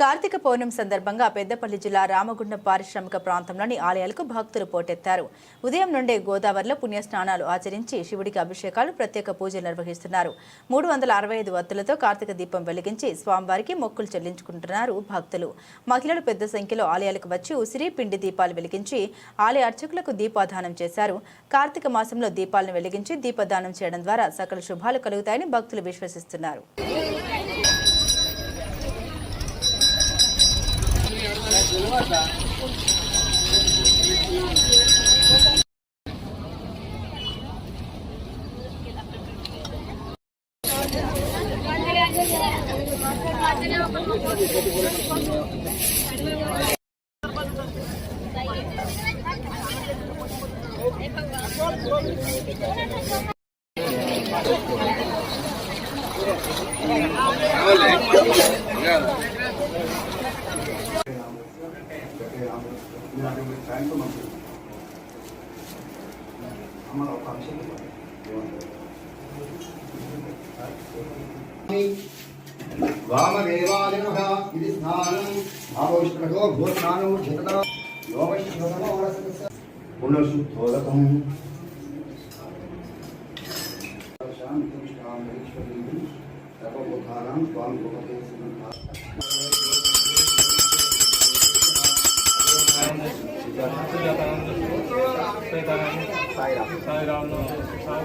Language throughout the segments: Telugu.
కార్తీక పౌర్ణమి సందర్భంగా పెద్దపల్లి జిల్లా రామగుండం పారిశ్రామిక ప్రాంతంలోని ఆలయాలకు భక్తులు పోటెత్తారు. ఉదయం నుండే గోదావరిలో పుణ్యస్నానాలు ఆచరించి శివుడికి అభిషేకాలు ప్రత్యేక పూజలు నిర్వహిస్తున్నారు. మూడు వందల అరవై ఐదు వత్తులతో కార్తీక దీపం వెలిగించి స్వామివారికి మొక్కులు చెల్లించుకుంటున్నారు భక్తులు. మహిళలు పెద్ద సంఖ్యలో ఆలయాలకు వచ్చి ఉసిరి పిండి దీపాలు వెలిగించి ఆలయ అర్చకులకు దీపాదానం చేశారు. కార్తీక మాసంలో దీపాలను వెలిగించి దీపదానం చేయడం ద్వారా సకల శుభాలు కలుగుతాయని భక్తులు విశ్వసిస్తున్నారు. Vale, claro. వామదేవాదినః ఇది స్నానం. భావవిష్ణుతో భూస్నానం జితత యోగశ్వతమో వరసతస్య. పునఃశుద్ధోదకం శాంతిష్టామరీశ్వరీం సర్వభూతానాం త్వాం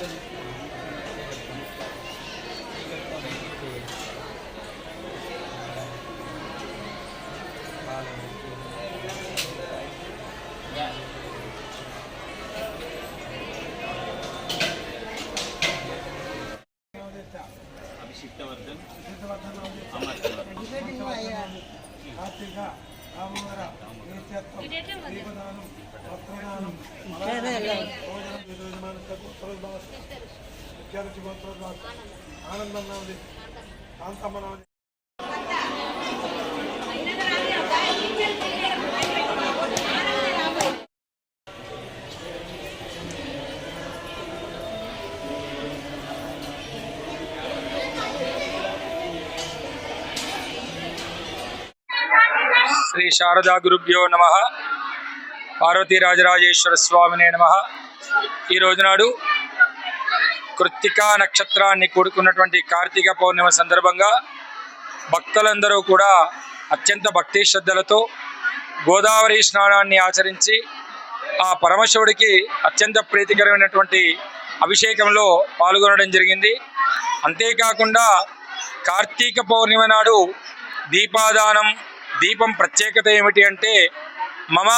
కార్తీక విద్యార్థి గోత్రోద్వాసం ఆనందం నాది కాంతమ్మ నాది శ్రీ శారదా గురుభ్యో నమ. పార్వతీ రాజరాజేశ్వర స్వామినే నమ. ఈ రోజునాడు కృత్తికా నక్షత్రాన్ని కూడుకున్నటువంటి కార్తీక పౌర్ణిమ సందర్భంగా భక్తులందరూ కూడా అత్యంత భక్తి శ్రద్ధలతో గోదావరి స్నానాన్ని ఆచరించి ఆ పరమశివుడికి అత్యంత ప్రీతికరమైనటువంటి అభిషేకంలో పాల్గొనడం జరిగింది. అంతేకాకుండా కార్తీక పౌర్ణిమ నాడు దీపాదానం దీపం ప్రత్యేకత ఏమిటి అంటే మమ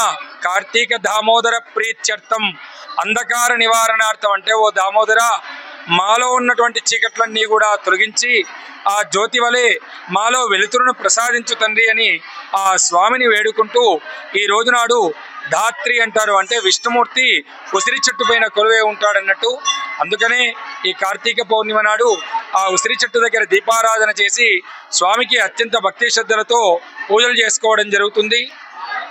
కార్తీక దామోదర ప్రీత్యర్థం అంధకార నివారణార్థం అంటే ఓ దామోదర మాలో ఉన్నటువంటి చీకట్లన్నీ కూడా తొలగించి ఆ జ్యోతి వలె మాలో వెలుతురును ప్రసాదించు తండ్రి అని ఆ స్వామిని వేడుకుంటూ ఈ రోజునాడు ధాత్రి అంటారు. అంటే విష్ణుమూర్తి ఉసిరి చెట్టు పైన కొలువే ఉంటాడన్నట్టు. అందుకనే ఈ కార్తీక పౌర్ణిమ నాడు ఆ ఉసిరి చెట్టు దగ్గర దీపారాధన చేసి స్వామికి అత్యంత భక్తి శ్రద్ధలతో పూజలు చేసుకోవడం జరుగుతుంది.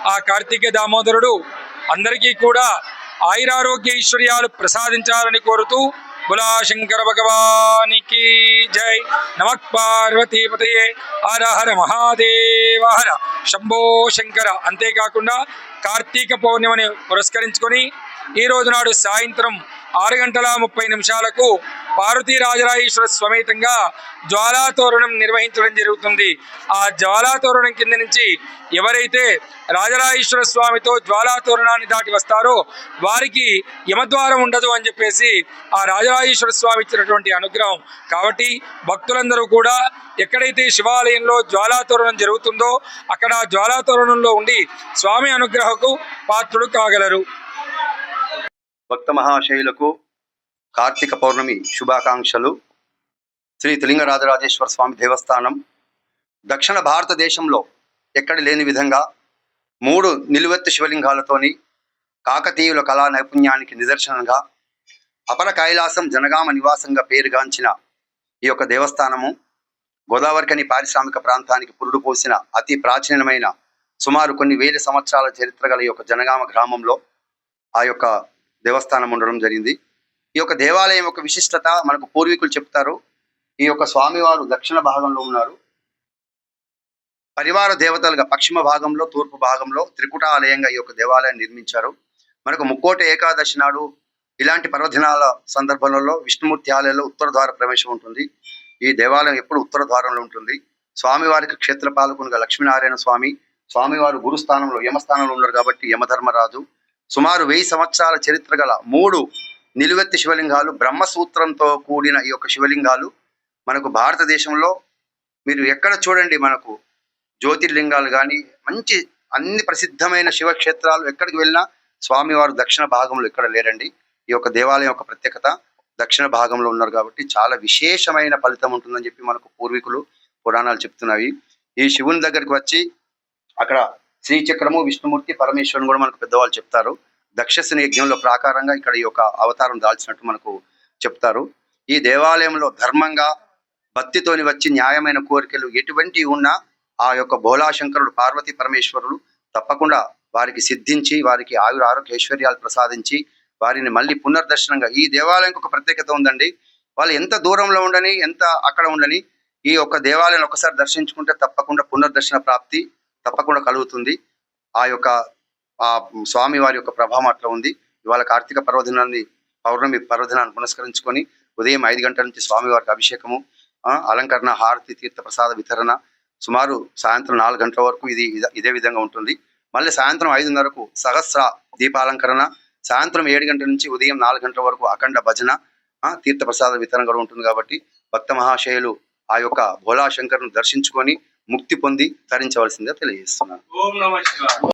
ఆ కార్తీక దామోదరుడు అందరికీ కూడా ఆయురారోగ్య ఐశ్వర్యాలు ప్రసాదించాలని కోరుతూ బులా శంకర భగవానికి జై. నమక్ పార్వతీపతయే. హర హర మహాదేవ హర. శంభో శంకర. అంతేకాకుండా కార్తీక పౌర్ణిమని పురస్కరించుకొని ఈ రోజు నాడు సాయంత్రం ఆరు గంటల ముప్పై నిమిషాలకు పార్వతీ రాజరాజేశ్వర సమేతంగా జ్వాలాతోరణం నిర్వహించడం జరుగుతుంది. ఆ జ్వాలాతోరణం కింద నుంచి ఎవరైతే రాజరాజేశ్వర స్వామితో జ్వాలాతోరణాన్ని దాటి వస్తారో వారికి యమద్వారం ఉండదు అని చెప్పేసి ఆ రాజరాజేశ్వర స్వామి ఇచ్చినటువంటి అనుగ్రహం. కాబట్టి భక్తులందరూ కూడా ఎక్కడైతే శివాలయంలో జ్వాలాతోరణం జరుగుతుందో అక్కడ జ్వాలాతోరణంలో ఉండి స్వామి అనుగ్రహకు పాత్రుడు కాగలరు. భక్త మహాశయులకు కార్తీక పౌర్ణమి శుభాకాంక్షలు. శ్రీ త్రిలింగరాజరాజేశ్వర స్వామి దేవస్థానం. దక్షిణ భారతదేశంలో ఎక్కడ లేని విధంగా మూడు నిలువెత్తు శివలింగాలతోని కాకతీయుల కళా నైపుణ్యానికి నిదర్శనంగా అపర కైలాసం జనగామ నివాసంగా పేరుగాంచిన ఈ యొక్క దేవస్థానము గోదావరికని పారిశ్రామిక ప్రాంతానికి పురుడు పోసిన అతి ప్రాచీనమైన సుమారు కొన్ని వేల సంవత్సరాల చరిత్ర గల ఈ యొక్క జనగామ గ్రామంలో ఆ యొక్క దేవస్థానం ఉండడం జరిగింది. ఈ యొక్క దేవాలయం యొక్క విశిష్టత మనకు పూర్వీకులు చెప్తారు. ఈ యొక్క స్వామివారు దక్షిణ భాగంలో ఉన్నారు. పరివార దేవతలుగా పశ్చిమ భాగంలో తూర్పు భాగంలో త్రికుటాలయంగా ఈ యొక్క దేవాలయాన్ని నిర్మించారు. మనకు ముక్కోటి ఏకాదశి నాడు ఇలాంటి పర్వదినాల సందర్భంలో విష్ణుమూర్తి ఆలయంలో ఉత్తర ద్వార ప్రవేశం ఉంటుంది. ఈ దేవాలయం ఎప్పుడు ఉత్తర ద్వారంలో ఉంటుంది. స్వామివారికి క్షేత్ర పాలకునిగా లక్ష్మీనారాయణ స్వామి స్వామివారు గురుస్థానంలో యమస్థానంలో ఉన్నారు కాబట్టి యమధర్మరాజు సుమారు వెయ్యి సంవత్సరాల చరిత్ర గల మూడు నిలువెత్తి శివలింగాలు బ్రహ్మసూత్రంతో కూడిన ఈ యొక్క శివలింగాలు మనకు భారతదేశంలో మీరు ఎక్కడ చూడండి మనకు జ్యోతిర్లింగాలు కానీ మంచి అన్ని ప్రసిద్ధమైన శివక్షేత్రాలు ఎక్కడికి వెళ్ళినా స్వామివారు దక్షిణ భాగంలో ఇక్కడ లేరండి. ఈ యొక్క దేవాలయం యొక్క ప్రత్యేకత దక్షిణ భాగంలో ఉన్నారు కాబట్టి చాలా విశేషమైన ఫలితం ఉంటుందని చెప్పి మనకు పూర్వీకులు పురాణాలు చెప్తున్నవి ఈ శివుని దగ్గరికి వచ్చి అక్కడ శ్రీచక్రము విష్ణుమూర్తి పరమేశ్వరుని కూడా మనకు పెద్దవాళ్ళు చెప్తారు. దక్షిణ యజ్ఞంలో ప్రాకారంగా ఇక్కడ ఈ యొక్క అవతారం దాల్చినట్టు మనకు చెప్తారు. ఈ దేవాలయంలో ధర్మంగా భక్తితోని వచ్చి న్యాయమైన కోరికలు ఎటువంటి ఉన్నా ఆ యొక్క భోలాశంకరుడు పార్వతీ పరమేశ్వరులు తప్పకుండా వారికి సిద్ధించి వారికి ఆయుర ఆరోగ్య ఐశ్వర్యాలు ప్రసాదించి వారిని మళ్ళీ పునర్దర్శనంగా ఈ దేవాలయంకి ఒక ప్రత్యేకత ఉందండి. వాళ్ళు ఎంత దూరంలో ఉండని ఎంత అక్కడ ఉండని ఈ యొక్క దేవాలయం ఒకసారి దర్శించుకుంటే తప్పకుండా పునర్దర్శన ప్రాప్తి తప్పకుండా కలుగుతుంది. ఆ యొక్క ఆ స్వామి వారి యొక్క ప్రభావం అట్లా ఉంది. ఇవాళ కార్తీక పర్వదినాన్ని పౌర్ణమి పర్వదినాన్ని పునస్కరించుకొని ఉదయం ఐదు గంటల నుంచి స్వామివారికి అభిషేకము అలంకరణ హారతి తీర్థ ప్రసాద వితరణ సుమారు సాయంత్రం నాలుగు గంటల వరకు ఇది ఇదే విధంగా ఉంటుంది. మళ్ళీ సాయంత్రం ఐదున్నరకు సహస్ర దీపాలంకరణ సాయంత్రం ఏడు గంటల నుంచి ఉదయం నాలుగు గంటల వరకు అఖండ భజన తీర్థ ప్రసాద వితరణ కూడా ఉంటుంది కాబట్టి భక్త మహాశయులు ఆ యొక్క భోలాశంకర్ను దర్శించుకొని ముక్తి పొంది తరించవలసిందిగా తెలియజేస్తున్నాను.